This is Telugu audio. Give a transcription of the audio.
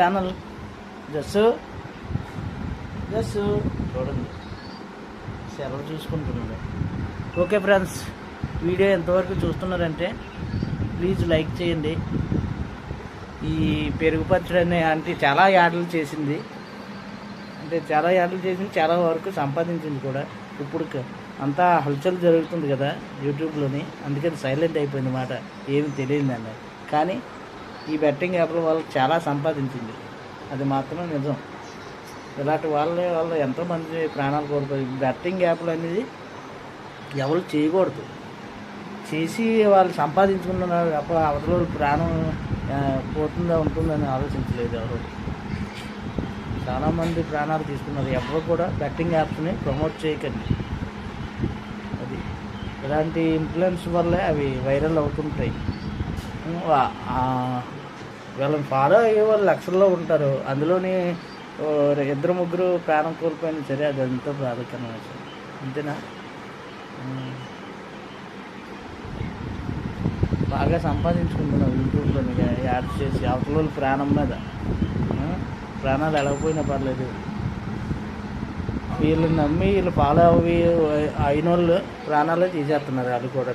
ఛానల్ జస్సు జస్సు చూడండి. సెలవు చూసుకుంటున్నాడు. ఓకే ఫ్రెండ్స్ వీడియో ఎంతవరకు చూస్తున్నారంటే ప్లీజ్ లైక్ చేయండి. ఈ పెరుగు పచ్చడి అనే అంటే చాలా యాడలు చేసింది. అంటే చాలా యాడలు చేసింది చాలా వరకు సంపాదించింది కూడా. ఇప్పుడు అంతా హల్చల్ జరుగుతుంది కదా యూట్యూబ్లోని. అందుకని సైలెంట్ అయిపోయింది మాట. ఏమి తెలియదు కానీ ఈ బెట్టింగ్ యాప్ల వాళ్ళు చాలా సంపాదించింది. అది మాత్రం నిజం. ఇలాంటి వాళ్ళ వాళ్ళు ఎంతోమంది ప్రాణాలు కోల్పోయి బెట్టింగ్ యాప్లు అనేది ఎవరు చేయకూడదు. చేసి వాళ్ళు సంపాదించుకున్నారు అప్పుడు అవతల ప్రాణం పోతుందా ఉంటుందని ఆలోచించలేదు ఎవరు. చాలామంది ప్రాణాలు తీసుకున్నారు. ఎవరు కూడా బెట్టింగ్ యాప్స్ని ప్రమోట్ చేయకండి. అది ఇలాంటి ఇన్ఫ్లుయెన్స్ వల్లే అవి వైరల్ అవుతుంటాయి. వీళ్ళని ఫాలో అయ్యే వాళ్ళు లక్షల్లో ఉంటారు. అందులోని ఇద్దరు ముగ్గురు ప్రాణం కోల్పోయిన సరే అది ఎంతో బాధకరమైన విషయం. అంతేనా? బాగా సంపాదించుకుంటున్నావు యూట్యూబ్లో యాడ్ చేసి అవతల ప్రాణం మీద. ప్రాణాలు ఎలాగపోయినా పర్లేదు. వీళ్ళు నమ్మి వీళ్ళు ఫాలో అవి అయిన వాళ్ళు ప్రాణాలే తీసేస్తున్నారు వాళ్ళు కూడా